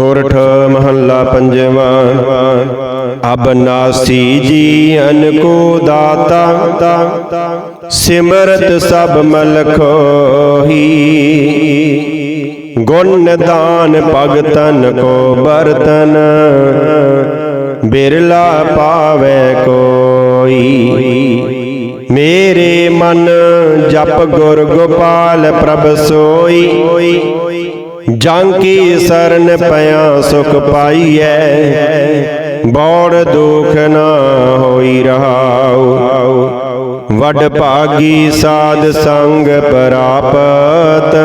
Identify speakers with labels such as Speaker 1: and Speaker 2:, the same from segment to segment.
Speaker 1: ਸੋਰਠ ਮਹੱਲਾ ਪੰਜਵਾਂ। ਅਬ ਨਾਸੀ ਜੀਅਨ ਕੋ ਦਾਤਾ, ਸਿਮਰਤ ਸਭ ਮਲਖੋਹੀ ਗੁਣ ਦਾਨ ਭਗਤਨ ਕੋ ਬਰਤਨ ਬਿਰਲਾ ਪਾਵੇ ਕੋਈ। ਮੇਰੇ ਮਨ ਜਪ ਗੁਰ ਗੋਪਾਲ ਪ੍ਰਭ ਸੋਈ। ਜਾਂ ਕੀ ਸਰਨ ਪਿਆ ਸੁਖ ਪਾਈਐ? ਬੌੜ ਦੁਖ ਨਾ ਹੋਈ ਰਹਾਉ। ਵੱਡ ਭਾਗੀ ਸਾਧ ਸੰਗ ਪ੍ਰਾਪਤ।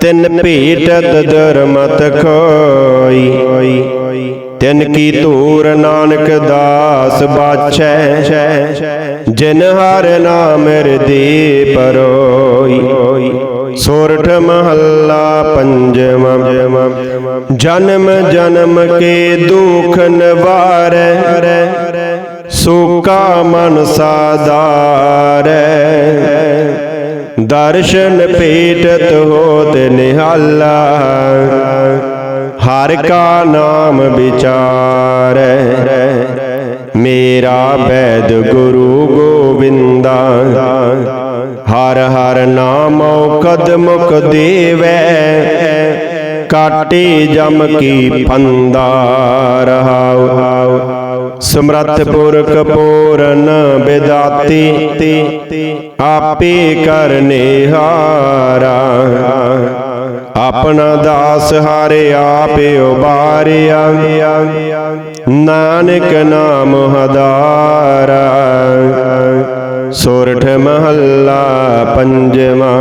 Speaker 1: ਤਿੰਨ ਭੇਟਤ ਦਰਮਤ ਖੋਈ। ਤਿਨ ਕੀ ਧੂਰ ਨਾਨਕ ਦਾਸ ਬਾਛੈ। ਜਿਨ ਹਰ ਨਾਮ ਹਿਰਦੇ ਪਰੋਈ। ਸੋਰਠ ਮਹੱਲਾ ਪੰਜਵਾਂ। ਜਨਮ ਜਨਮ ਕੇ ਦੁਖ ਨਿਵਾਰੈ। ਸੂਕਾ ਮਨ ਸਾਦਾਰੈ ਦਰਸ਼ਨ ਭੇਟਤ ਹੋਤ ਨਿਹਾਲਾ। ਹਰ ਕਾ ਨਾਮ ਵਿਚਾਰੈ। ਮੇਰਾ ਬੈਦ ਗੁਰੂ ਗੋਬਿੰਦਾ ਹਰ ਹਰ ਨਾਮੋ ਕਦਮੁਕ ਦੇਵੈ ਕਾਟੇ ਜਮ ਕੀ ਫੰਦਾ ਰਹਾਉ ਸਮਰੱਥ ਪੁਰਖ ਪੂਰਨ ਬਿਦਾਤੀ, ਆਪੇ ਕਰਨੇ ਹਾਰਾ। ਆਪਣਾ ਦਾਸ ਹਾਰੇ ਆਪੇ ਉਬਾਰਿਆ, ਨਾਨਕ ਨਾਮ ਹਦਾਰਾ। ਸੋਰਠ ਮਹੱਲਾ ਪੰਜਵਾਂ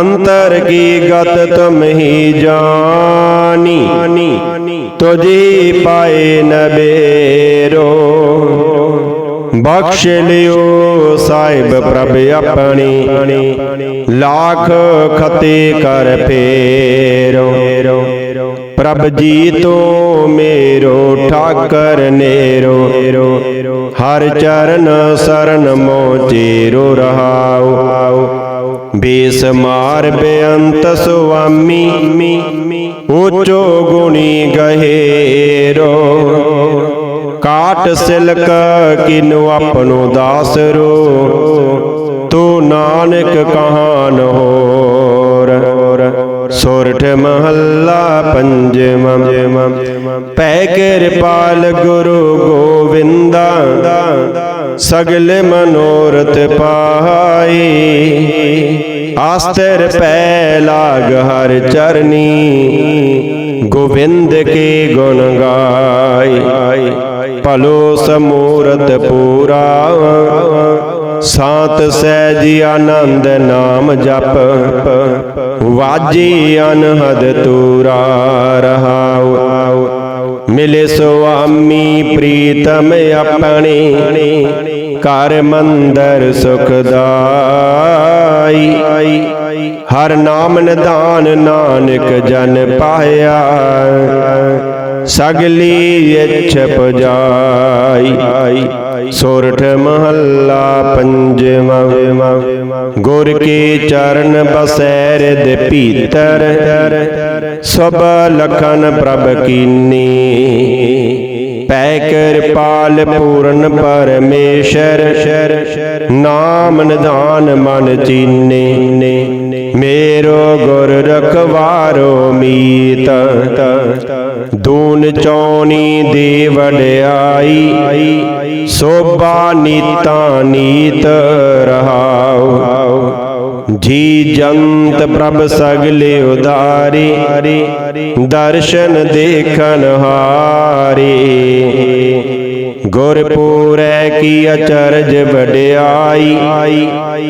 Speaker 1: ਅੰਤਰ ਕੀ ਗਤ ਤੁਮ ਹੀ ਜਾਣੀ? ਤੁਝੀ ਪਾਏ ਨਬੇਰੋ ਬਖਸ਼ ਲਿਓ ਸਾਹਿਬ ਪ੍ਰਭ ਆਪਣੀ। ਲਾਖ ਖਤੇ ਕਰ ਫੇਰੋ। ਪ੍ਰਭ ਜੀ ਤੋ ਮੇਰੋ ਠਾਕਰ ਨੇਰੋ। ਹਰ ਚਰਨ ਸਰਨ ਮੋਚੇਰੋ ਰਹਾਉ। ਬੇਸਮਾਰ ਬੇਅੰਤ ਸੁਆਮੀ, ਉਚੋ ਗੁਣੀ ਗਹੇਰੋ ਕਾਟ ਸਿਲਕ ਕਿਨੁ ਆਪਣੋ ਦਾਸ ਰੋ। ਤੂੰ ਨਾਨਕ ਕਹਾਨ ਹੋ ਸੋਰਠ ਮਹੱਲਾ ਪੰਜਵਾਂ ਪੈ ਕਿਰਪਾਲ ਗੁਰੂ ਗੋਵਿੰਦਾ ਸਗਲ ਮਨੋਰਥ ਪਾਈ। ਆਸਤਰ ਪੈ ਲਾਗ ਹਰ ਚਰਨੀ ਗੋਵਿੰਦ ਕੇ ਗੁਣ ਗਾਈ। ਭਲੋ ਸਮੂਰਤ ਪੂਰਾ ਸਾਤ ਸਹਿਜ ਆਨੰਦ ਨਾਮ ਜਪ, ਵਾਜੀ ਅਨਹਦ ਤੂਰਾ ਰਹਾਉ। ਮਿਲੇ ਸੁਆਮੀ ਪ੍ਰੀਤਮ ਆਪਣੇ ਕਰ ਮੰਦਰ ਸੁਖਦਾਈ ਹਰ ਨਾਮ ਨਿਦਾਨ ਨਾਨਕ ਜਨ ਪਾਇਆ। ਸਗਲੀ ਇੱਛ ਪੁਜਾਈ ਸੋਰਠ ਮਹੱਲਾ ਪੰਜਵਾਂ ਗੁਰ ਕੇ ਚਰਨ ਬਸੈਰ ਦੇ ਭੀਤਰ, ਸਭ ਲਖਨ ਪ੍ਰਭ ਕੀਨੀ। ਪੈ ਕਿਰਪਾਲ ਪੂਰਨ ਪਰਮੇਸ਼ਰ, ਨਾਮ ਨਿਦਾਨ ਮਨ ਚੀਨੇ। ਮੇਰੋ ਗੁਰ ਰਖਵਾਰੋ ਮੀਤ। ਦੂਨ ਚੌਣੀ ਦੇ ਵਡਿਆਈ ਸੋਭਾ ਨੀਤਾ ਨੀਤ ਰਹਾਉ। ਜੀ ਜੰਤ ਪ੍ਰਭ ਸਗਲੇ ਉਦਾਰੀ, ਦਰਸ਼ਨ ਦੇਖਨ ਹਾਰੇ। ਗੁਰਪੂਰੈ ਕੀ ਅਚਰਜ ਵਡਿਆਈ,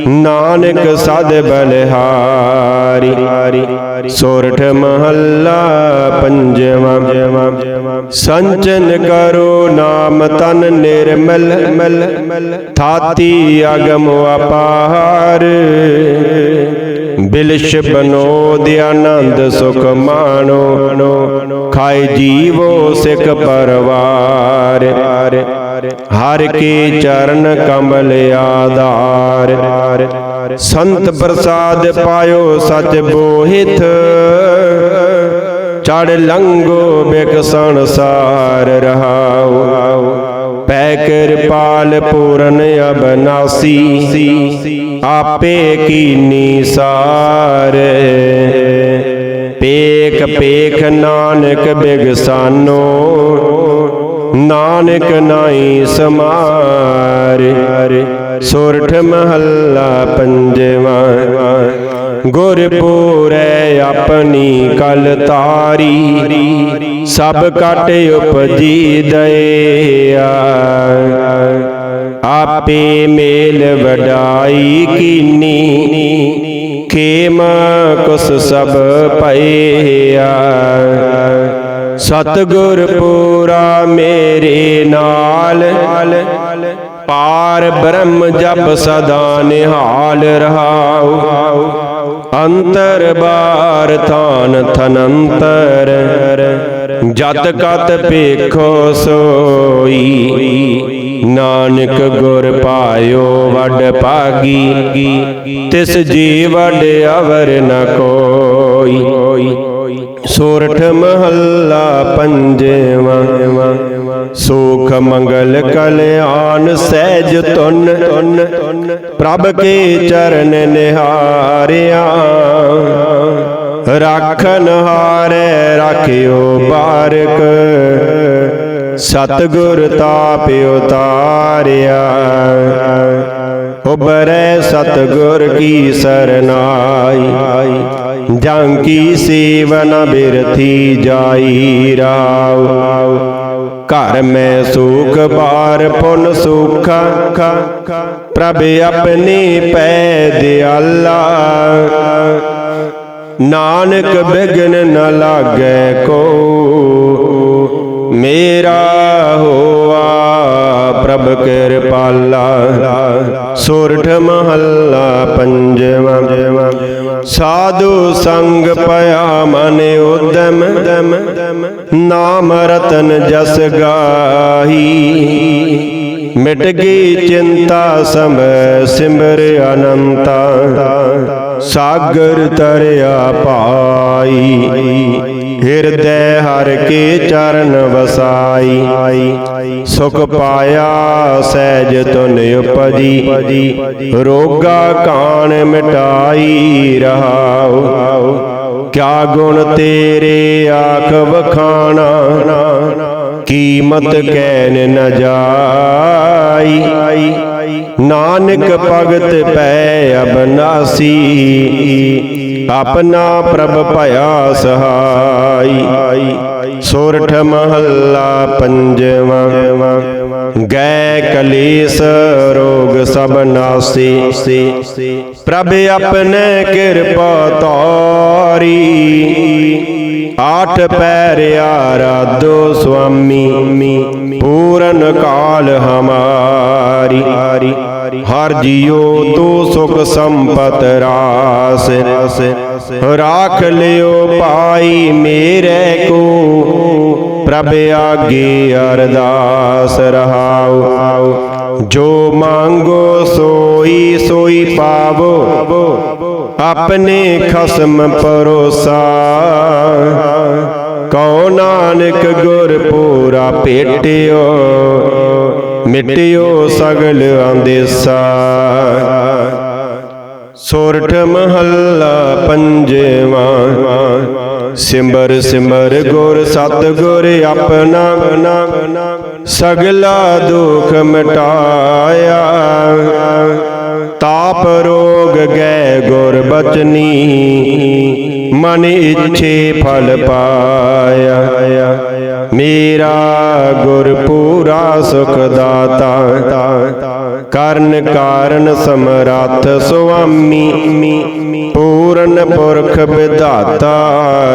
Speaker 1: ਨਾਨਕ ਸਦ ਬਲਹਾਰੀ। ਸੋਰਠ ਮਹੱਲਾ ਪੰਜਵਾਂ। ਸੰਚਨ ਕਰੋ ਨਾਮ ਤਨ ਨਿਰਮਲ। ਥਾਤੀ ਅਗਮ ਅਪਾਰ। ਬਿਲਸ਼ ਬਨੋ ਦੇ ਆਨੰਦ ਸੁਖ ਮਾਣੋ। ਖਾਏ ਜੀਵੋ ਸਿਖ ਪਰਵਾਰ। ਹਰ ਕੇ ਚਰਨ ਕਮਲ ਆਧਾਰ। ਸੰਤ ਪ੍ਰਸਾਦ ਪਾਇਓ ਸਚ ਬੋਹਿਤ ਚੜ ਲੰਗੋ ਬਿਕ ਸੰਸਾਰ ਰਹਾਉ। ਪੈ ਕਿਰਪਾਲ ਪੂਰਨ ਅਬਨਾਸੀ। ਆਪੇ ਕੀਨੀ ਸਾਰ। ਪੇਖ ਪੇਖ ਨਾਨਕ ਬਿਗਸਾਨੋ ਨਾਨਕ ਨਾਈ ਸਮਾਰ, ਸੁਰਠ ਮਹੱਲਾ ਪੰਜਵਾ, ਗੁਰਪੂਰੈ ਆਪਣੀ ਕਲ ਤਾਰੀ, ਸਭ ਕਟ ਉਪਜੀ ਦਇਆ। ਆਪੇ ਮੇਲ ਵਡਾਈ ਕੀਨੀ, ਖੇਮ ਕੁਸ ਸਭ ਭਈਆ ਸਤਗੁਰ ਪੂਰਾ ਮੇਰੇ ਨਾਲ। ਪਾਰ ਬ੍ਰਹਮ ਜਪ ਸਦਾ ਨਿਹਾਲ ਰਹਾਉ। ਅੰਤਰ ਬਾਰ ਥਾਨ ਥਨੰਤਰ। ਜਤ ਕਤ ਪੇਖੋ ਸੋਈ। ਨਾਨਕ ਗੁਰ ਪਾਇਓ ਵੱਡ ਪਾਗੀ ਤਿਸ ਜੀ ਵੱਡ ਅਵਰ ਨ ਕੋਈ। ਸੋਰਠ ਮਹੱਲਾ ਪੰਜਵਾ। ਸੁਖ ਮੰਗਲ ਕਲਿਆਣ ਸਹਿਜ ਤੁਨ ਪ੍ਰਭ ਕੇ ਚਰਨ ਨਿਹਾਰਿਆ। ਰਾਖਨ ਹਾਰੇ ਰਾਖਿਓ ਬਾਰਕ ਸਤਗੁਰ ਤਾਪ ਉਤਾਰਿਆ। ਉਬਰੈ ਸਤਗੁਰ ਕੀ ਸਰਨਾਈ। ਜਾਂ ਕੀ ਸੇਵਨ ਬਿਰਥੀ ਜਾਈ ਰਾਵ। ਘਰ ਮੈਂ ਸੁਖ ਬਾਰ ਪੁਨ ਸੁਖਾ। ਪ੍ਰਭ ਆਪਣੇ ਪੈ ਦਿਆਲਾ ਨਾਨਕ ਬਿਗਨ ਨ ਲਾਗੈ ਕੋ। ਮੇਰਾ ਹੋਆ ਪ੍ਰਭ ਕਿਰਪਾਲਾ। ਸੋਰਠ ਮਹੱਲਾ ਪੰਜਵਾ। ਸਾਧੂ ਸੰਗ ਪਿਆ ਮਨ ਉਦਮ, ਨਾਮ ਰਤਨ ਜਸ ਗਾਹੀ। ਮਿਟ ਗਈ ਚਿੰਤਾ ਸਮ ਸਿਮਰ ਅਨੰਤਾ, ਸਾਗਰ ਤਰਿਆ ਪਾਈ। ਹਿਰਦੈ ਹਰ ਕੇ ਚਰਨ ਵਸਾਈ। ਸੁਖ ਪਾਇਆ ਸਹਿਜ ਤੁਨ ਉਪਜੀ। ਰੋਗਾ ਕਾਣ ਮਿਟਾਈ ਰਹਾਉ। ਕਿਆ ਗੁਣ ਤੇਰੇ ਆਖ ਵਖਾਣਾ। ਕੀਮਤ ਕੈਨ ਨ ਜਾਈ। ਨਾਨਕ ਭਗਤ ਪੈ ਅਬਨਾਸੀ। ਆਪਣਾ ਪ੍ਰਭ ਭਇਆ ਸਹਾਈ। ਸੋਰਠ ਮਹੱਲਾ ਪੰਜਵਾ। ਗੈ ਕਲੇਸ਼ ਰੋਗ ਸਭ ਨਾਸੀ। ਪ੍ਰਭ ਆਪਣੇ ਕਿਰਪਾ ਤਾਰੀ ਆਠ ਪੈਰਿਆ ਰਾਧੋ ਸੁਆਮੀ। ਪੂਰਨ ਕਾਲ ਹਮਾਰੀ। ਹਰ ਜੀਉ ਤੂੰ ਸੁਖ ਸੰਪਤ ਰਾਸ। ਰਾਖ ਲਿਓ ਪਾਈ ਮੇਰੇ ਕੋ ਪ੍ਰਭ ਆਗੇ ਅਰਦਾਸ ਰਹਾਉ ਜੋ ਮੰਗੋ ਸੋਈ ਸੋਈ ਪਾਵੋ। ਆਪਣੇ ਖਸਮ ਪਰੋਸਾ ਕਉ ਨਾਨਕ ਗੁਰ ਪੂਰਾ ਭੇਟਿਓ ਮਿਟਿਓ ਸਗਲ ਆਂਦੇਸਾ ਸੋਰਠ ਮਹੱਲਾ ਪੰਜਵਾ, ਸਿਮਰ ਸਿਮਰ ਗੁਰ ਸਤ ਗੁਰ ਆਪਣਾ, ਸਗਲਾ ਦੁਖ ਮਿਟਾਇਆ। ਤਾਪ ਰੋਗ ਗਏ ਗੁਰ ਬਚਨੀ ਮਨ ਇੱਛੇ ਫਲ ਪਾਇਆ। ਮੇਰਾ ਗੁਰ ਪੂਰਾ ਸੁਖ ਦਾਤਾ ਕਰਨ ਕਾਰਨ ਸਮਰੱਥ ਸੁਆਮੀ। ਪੂਰਨ ਪੁਰਖ ਵਿਧਾਤਾ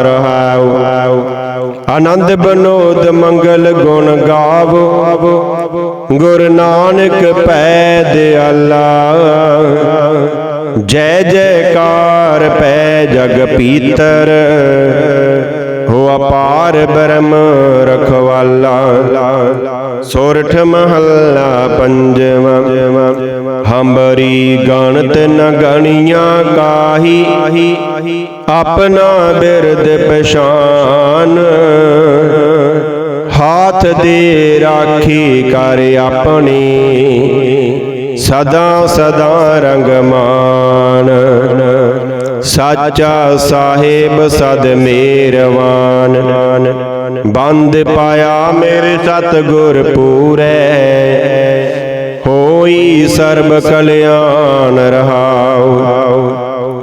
Speaker 1: ਰਹਾਉ। ਆਨੰਦ ਬਨੋਦ ਮੰਗਲ ਗੁਣ ਗਾਵੋ। ਗੁਰ ਨਾਨਕ ਪੈ ਦਿਆਲਾ। ਜੈ ਜੈਕਾਰ ਪੈ ਜਗ ਪੀਤਰ, ਹੋ ਅਪਾਰ ਬ੍ਰਹਮ ਰਖਵਾਲਾ। ਸੋਰਠ ਮਹੱਲਾ ਪੰਜਵਾ, ਹੰਬਰੀ ਗਣਤ ਨ ਗਣੀਆਂ ਕਾਹੀ, ਆਪਣਾ ਬਿਰਦ ਪਛਾਨ। ਹਾਥ ਦੇ ਰਾਖੀ ਕਰ ਆਪਣੀ ਸਦਾ ਸਦਾ ਰੰਗਮਾਨ ਸਾਚਾ ਸਾਹਿਬ ਸਦ ਮੇਰਵਾਨ। ਬੰਦ ਪਾਇਆ ਮੇਰੇ ਸਤਗੁਰ ਪੂਰੈ। ਹੋਈ ਸਰਬ ਕਲਿਆਣ ਰਹਾਉ।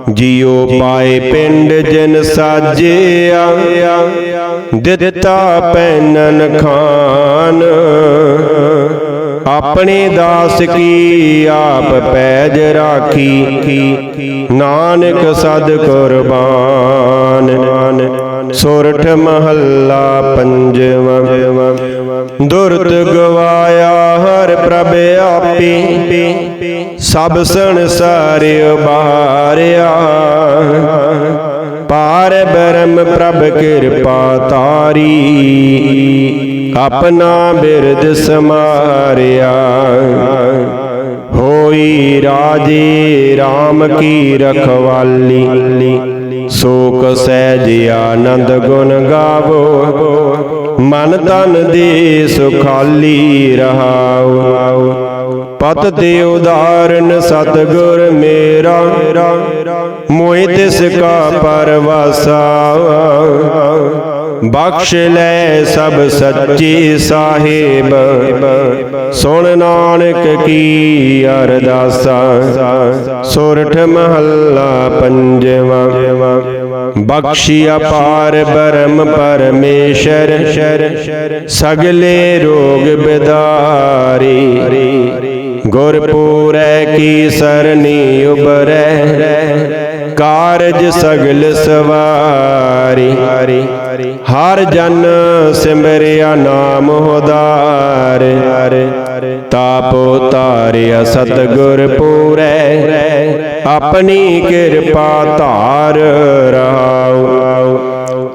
Speaker 1: ਜਿਉ ਪਾਏ ਪਿੰਡ ਜਨ ਸਾਜਿਆ। ਦਿੱਤਾ ਪੈਨਨ ਖਾਨ। ਆਪਣੇ ਦਾਸ ਕੀ ਆਪ ਪੈਜ ਰਾਖੀ? ਨਾਨਕ ਸਦ ਕੁਰਬਾਨ। ਸੋਰਠ ਮਹੱਲਾ ਪੰਜਵਾਂ। ਦੁਰਤ ਗਵਾਇਆ ਹਰ ਪ੍ਰਭ ਆਪੇ। ਸਭ ਸੰਸਾਰ ਉਬਾਰਿਆ ਪਾਰ ਬ੍ਰਹਮ ਪ੍ਰਭ ਕਿਰਪਾ ਤਾਰੀ। ਆਪਣਾ ਬਿਰਦ ਸਮਾਰਿਆ। ਹੋਈ ਰਾਜੇ RAM ਕੀ ਰਖਵਾਲੀ। ਸੋਕ ਸਹਿਜ ਆਨੰਦ ਗੁਣ ਗਾਵੋ। ਮਨ ਤਨ ਦੇ ਸੁਖਾਲੀ ਰਹਾਉ ਪਤ ਤੇ ਉਦਾਰਨ ਸਤਗੁਰ ਮੇਰਾ। ਮੋਹਿ ਤਿਸ ਕਾ ਪਰਵਾਸਾ। ਬਖਸ਼ ਲੈ ਸਭ ਸੱਚੇ ਸਾਹਿਬ। ਸੁਣ ਨਾਨਕ ਕੀ ਅਰਦਾਸਾ, ਸੁਰਠ ਮਹੱਲਾ ਪੰਜਵਾ। ਬਖਸ਼ੀ ਅਪਾਰ ਬਰਮ ਪਰਮੇਸ਼ਰ, ਸਗਲੇ ਰੋਗ ਬਿਦਾਰੀ। ਗੁਰਪੂਰੈ ਕੀ ਸਰਨੀ ਉਬਰੈ ਕਾਰਜ ਸਗਲ ਸਵਾਰੀ। ਹਰ ਜਨ ਸਿਮਰਿਆ ਨਾਮ ਹੋਦਾਰ। ਤਾਪੋ ਤਾਰਿਆ ਸਤਗੁਰ ਪੂਰੈ। ਆਪਣੀ ਕਿਰਪਾ ਧਾਰ ਰਹਾਉ।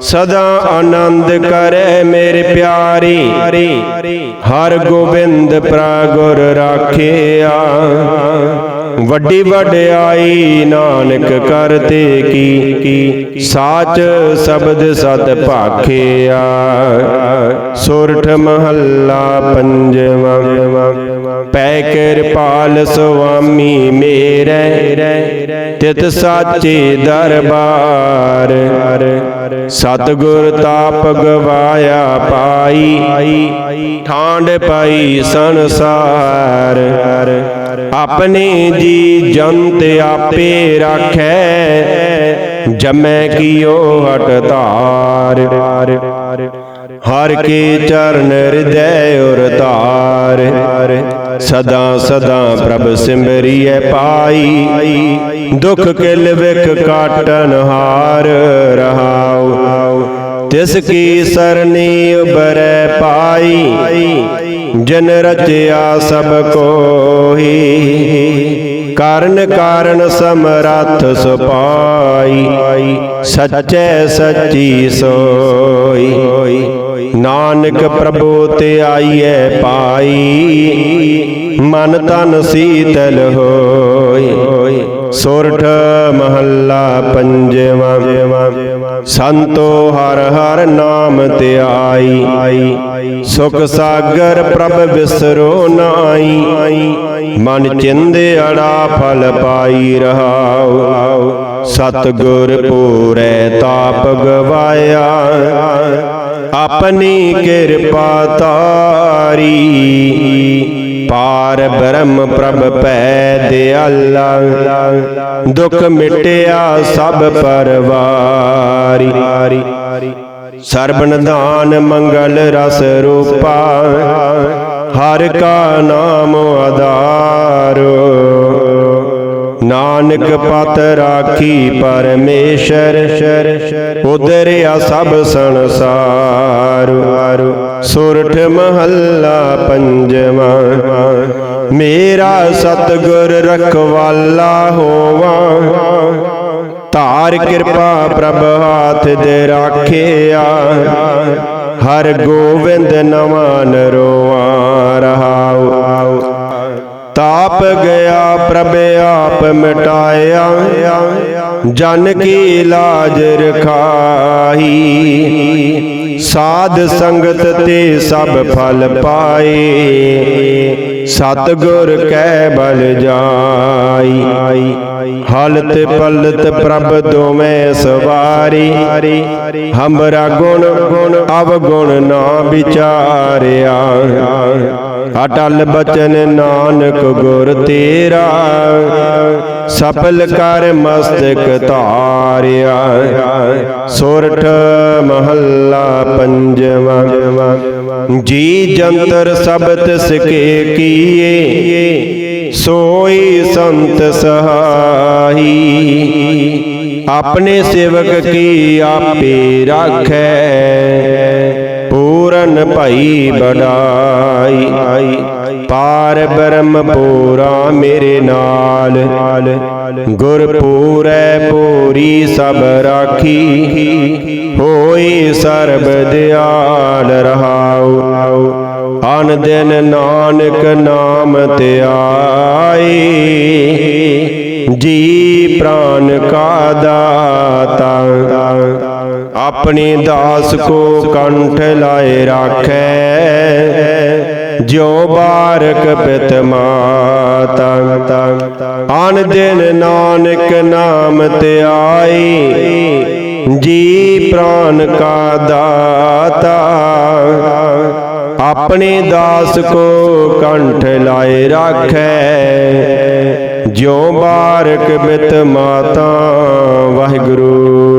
Speaker 1: ਸਦਾ ਆਨੰਦ ਕਰੇ ਮੇਰੇ ਪਿਆਰੀ। ਹਰ ਗੋਬਿੰਦ ਪ੍ਰਗੁਰ ਰਾਖਿਆ। ਵੱਡੀ ਵਡਿਆਈ ਨਾਨਕ ਕਰਤੇ ਕੀ ਸਾਚ ਸ਼ਬਦ ਸਤ ਭਾਖਿਆ। ਸੁਰਠ ਮਹੱਲਾ ਪੰਜਵਾ। ਪੈ ਕਿਰਪਾਲ ਸੁਆਮੀ ਮੇਰੇ, ਤਿਤ ਸਾਚੇ ਦਰਬਾਰ। ਸਤਗੁਰ ਤਾਪ ਗਵਾਇਆ ਪਾਈ ਠਾਂਡ ਪਾਈ ਸੰਸਾਰ। ਆਪਣੇ ਜੀ ਜੰਤ ਆਪੇ ਰਾਖੈ, ਜਮੈ ਕੀਓ ਹਟ ਧਾਰ। ਹਰ ਕੇ ਚਰਨ ਹਿਰਦੈ ਉਰ ਧਾਰ। ਸਦਾ ਸਦਾ ਪ੍ਰਭ ਸਿਮਰਿਐ ਪਾਈ, ਦੁਖ ਕਿਲ ਵਿਖ ਕਾਟਨ ਹਾਰ ਰਹਾਉ। ਤਿਸ ਕੀ ਸਰਨੀ ਉਬਰੈ ਪਾਈ ਜਨ ਰਚਿਆ ਸਭ ਕੋਹੀ। ਕਾਰਨ ਕਾਰਨ ਸਮਰੱਥ ਸੁਪਾਈ। ਸੱਚੈ ਸੱਚੀ ਸੋਈ। ਨਾਨਕ ਪ੍ਰਭੂ ਤੇ ਆਈਐ ਪਾਈ। ਮਨ ਤਨ ਸੀਤਲ ਹੋਈ। ਸੁਰਠ ਮਹੱਲਾ ਪੰਜਵਾਂ। ਸੰਤੋ ਹਰ ਹਰ ਨਾਮ ਧਿਆਈ ਸੁਖ ਸਾਗਰ ਪ੍ਰਭ ਵਿਸਰੋ ਨਾਈ। ਮਨ ਚਿੰਦੇ ਅੜਾ ਫਲ ਪਾਈ ਰਹਾਉ। ਸਤਗੁਰ ਪੂਰੈ ਤਾਪ ਗਵਾਇਆ। ਆਪਣੀ ਕਿਰਪਾ ਤਾਰੀ। ਪਾਰ ਬ੍ਰਹਮ ਪ੍ਰਭ ਪੈ ਦਿਆਲਾ। ਦੁਖ ਮਿਟਿਆ ਸਭ ਪਰਵਾਰੀ। ਸਰਬ ਨਿਧਾਨ ਮੰਗਲ ਰਸ ਰੂਪਾ। ਹਰ ਕਾ ਨਾਮ ਆਧਾਰੋ। ਨਾਨਕ ਪਤ ਰਾਖੀ ਪਰਮੇਸ਼ਰ। ਉਦਰਿਆ ਸਭ ਸੰਸਾਰ। ਸੁਰਠ ਮਹੱਲਾ ਪੰਜਵਾ। ਮੇਰਾ ਸਤਗੁਰ ਰਖਵਾਲਾ ਹੋਵਾ। ਧਾਰ ਕਿਰਪਾ ਪ੍ਰਭ ਹਾਥ ਦੇ ਰਾਖਿਆ। ਹਰ ਗੋਵਿੰਦ ਨਵਾਂ ਨਰੋਆ ਰਹਾਉ। ਤਾਪ ਗਿਆ ਪ੍ਰਭ ਆਪ ਮਿਟਾਇਆ। ਜਨ ਕੀ ਲਾਜ ਰਖਾਈ ਸਾਧ ਸੰਗਤ ਤੇ ਸਭ ਫਲ ਪਾਏ। ਸਤਿਗੁਰ ਕੈ ਬਲ ਜਾਈ। ਹਲਤ ਪਲਤ ਪ੍ਰਭ ਦੋਵੇਂ ਸਵਾਰੀ। ਹਮਰਾ ਗੁਣ ਗੁਣ ਅਵ ਗੁਣ ਨਾ ਵਿਚਾਰਿਆ। ਅਟਲ ਬਚਨ ਨਾਨਕ ਗੁਰ ਤੇਰਾ। ਸਫਲ ਕਰ ਮਸਤਕ ਧਾਰਿਆ। ਸੋਰਠ ਮਹੱਲਾ ਪੰਜਵਾ। ਜੀ ਜੰਤਰ ਸਬਤ ਸਿਕੇ ਕੀਏ। ਸੋਈ ਸੰਤ ਸਹਾਈ। ਆਪਣੇ ਸੇਵਕ ਕੀ ਆਪੇ ਰਾਖੈ। ਪੂਰਨ ਭਈ ਬੜਾਈ ਪਾਰ ਬ੍ਰਹਮ ਪੂਰਾ ਮੇਰੇ ਨਾਲ। ਗੁਰ ਪੂਰੈ ਪੂਰੀ ਸਭ ਰਾਖੀ। ਹੋਈ ਸਰਬ ਦਿਆਲ ਰਹਾਉ। ਅਨ ਦਿਨ ਨਾਨਕ ਨਾਮ ਧਿਆਈ ਜੀ ਪ੍ਰਾਨ ਕਾ ਦਾਤਾ। ਆਪਣੇ ਦਾਸ ਕੋ ਕੰਠ ਲਾਏ ਰਾਖੈ। ਜਿਉ ਬਾਰਕ ਪਿਤ ਮਾਤਾ ਅਨ ਦਿਨ ਨਾਨਕ ਨਾਮ ਧਿਆਈ ਜੀ ਪ੍ਰਾਨ ਕਾ ਦਾਤਾ। ਆਪਣੇ ਦਾਸ ਕੋ ਕੰਠ ਲਾਏ ਰਾਖੈ, ਜਿਉ ਬਾਰਕ ਬਿਤ ਮਾਤਾ, ਵਾਹਿਗੁਰੂ।